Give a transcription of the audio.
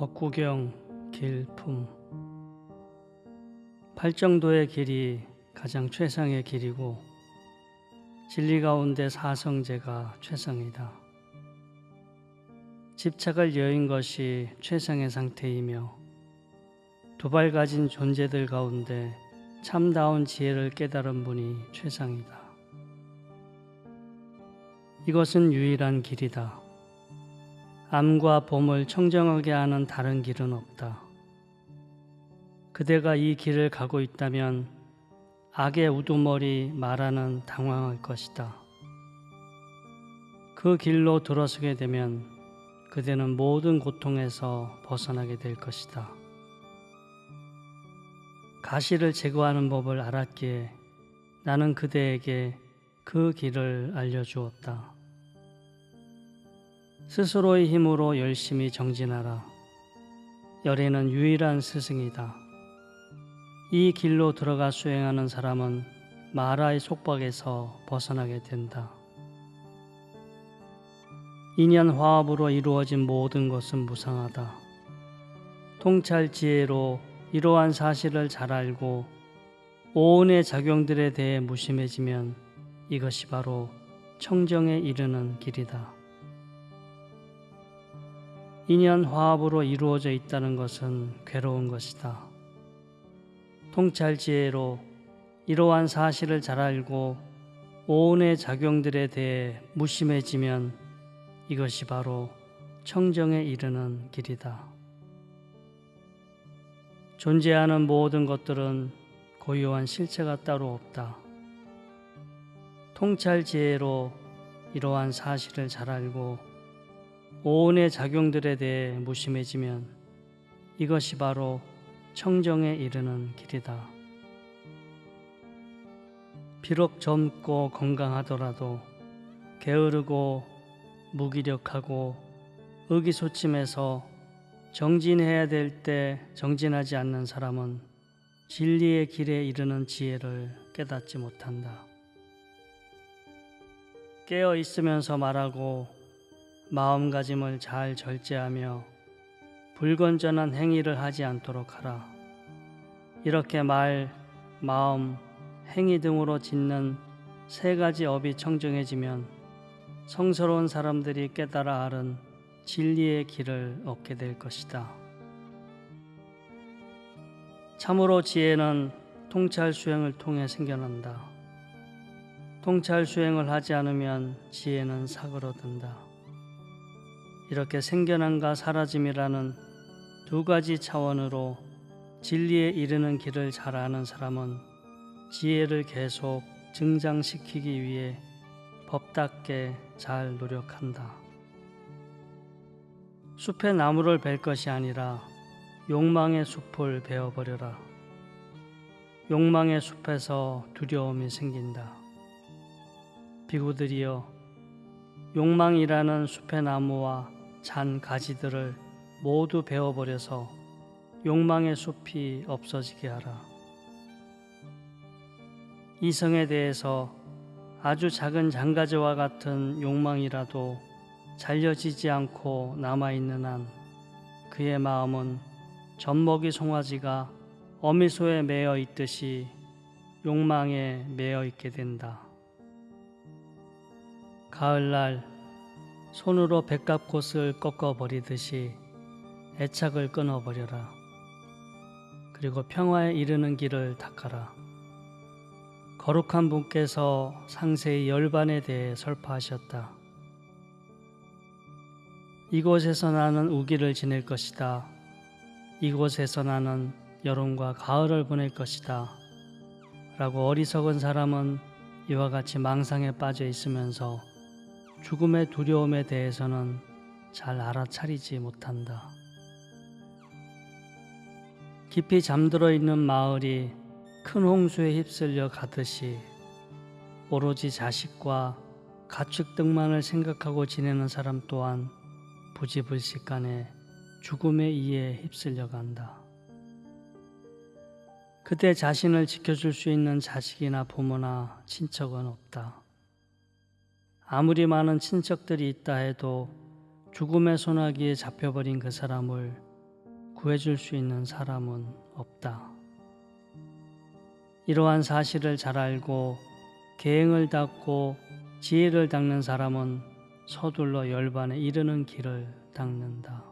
법구경 길품 팔정도의 길이 가장 최상의 길이고 진리 가운데 사성제가 최상이다. 집착을 여인 것이 최상의 상태이며 두발 가진 존재들 가운데 참다운 지혜를 깨달은 분이 최상이다. 이것은 유일한 길이다. 암과 봄을 청정하게 하는 다른 길은 없다. 그대가 이 길을 가고 있다면 악의 우두머리 말하는 당황할 것이다. 그 길로 들어서게 되면 그대는 모든 고통에서 벗어나게 될 것이다. 가시를 제거하는 법을 알았기에 나는 그대에게 그 길을 알려주었다. 스스로의 힘으로 열심히 정진하라. 열애는 유일한 스승이다. 이 길로 들어가 수행하는 사람은 마라의 속박에서 벗어나게 된다. 인연 화합으로 이루어진 모든 것은 무상하다. 통찰 지혜로 이러한 사실을 잘 알고 오온의 작용들에 대해 무심해지면 이것이 바로 청정에 이르는 길이다. 인연 화합으로 이루어져 있다는 것은 괴로운 것이다. 통찰 지혜로 이러한 사실을 잘 알고 오온의 작용들에 대해 무심해지면 이것이 바로 청정에 이르는 길이다. 존재하는 모든 것들은 고유한 실체가 따로 없다. 통찰 지혜로 이러한 사실을 잘 알고 오온의 작용들에 대해 무심해지면 이것이 바로 청정에 이르는 길이다. 비록 젊고 건강하더라도 게으르고 무기력하고 의기소침해서 정진해야 될 때 정진하지 않는 사람은 진리의 길에 이르는 지혜를 깨닫지 못한다. 깨어 있으면서 말하고 마음가짐을 잘 절제하며 불건전한 행위를 하지 않도록 하라. 이렇게 말, 마음, 행위 등으로 짓는 세 가지 업이 청정해지면 성스러운 사람들이 깨달아 알은 진리의 길을 얻게 될 것이다. 참으로 지혜는 통찰 수행을 통해 생겨난다. 통찰 수행을 하지 않으면 지혜는 사그러든다. 이렇게 생겨남과 사라짐이라는 두 가지 차원으로 진리에 이르는 길을 잘 아는 사람은 지혜를 계속 증장시키기 위해 법답게 잘 노력한다. 숲의 나무를 벨 것이 아니라 욕망의 숲을 베어버려라. 욕망의 숲에서 두려움이 생긴다. 비구들이여, 욕망이라는 숲의 나무와 잔 가지들을 모두 베어버려서 욕망의 숲이 없어지게 하라. 이성에 대해서 아주 작은 장가지와 같은 욕망이라도 잘려지지 않고 남아있는 한 그의 마음은 젖먹이 송아지가 어미소에 매어 있듯이 욕망에 매어 있게 된다. 가을날 손으로 백합꽃을 꺾어 버리듯이 애착을 끊어 버려라. 그리고 평화에 이르는 길을 닦아라. 거룩한 분께서 상세히 열반에 대해 설파하셨다. 이곳에서 나는 우기를 지낼 것이다. 이곳에서 나는 여름과 가을을 보낼 것이다. 라고 어리석은 사람은 이와 같이 망상에 빠져 있으면서 죽음의 두려움에 대해서는 잘 알아차리지 못한다. 깊이 잠들어 있는 마을이 큰 홍수에 휩쓸려 가듯이 오로지 자식과 가축 등만을 생각하고 지내는 사람 또한 부지불식간에 죽음의 이에 휩쓸려 간다. 그때 자신을 지켜줄 수 있는 자식이나 부모나 친척은 없다. 아무리 많은 친척들이 있다 해도 죽음의 소나기에 잡혀버린 그 사람을 구해줄 수 있는 사람은 없다. 이러한 사실을 잘 알고 계행을 닦고 지혜를 닦는 사람은 서둘러 열반에 이르는 길을 닦는다.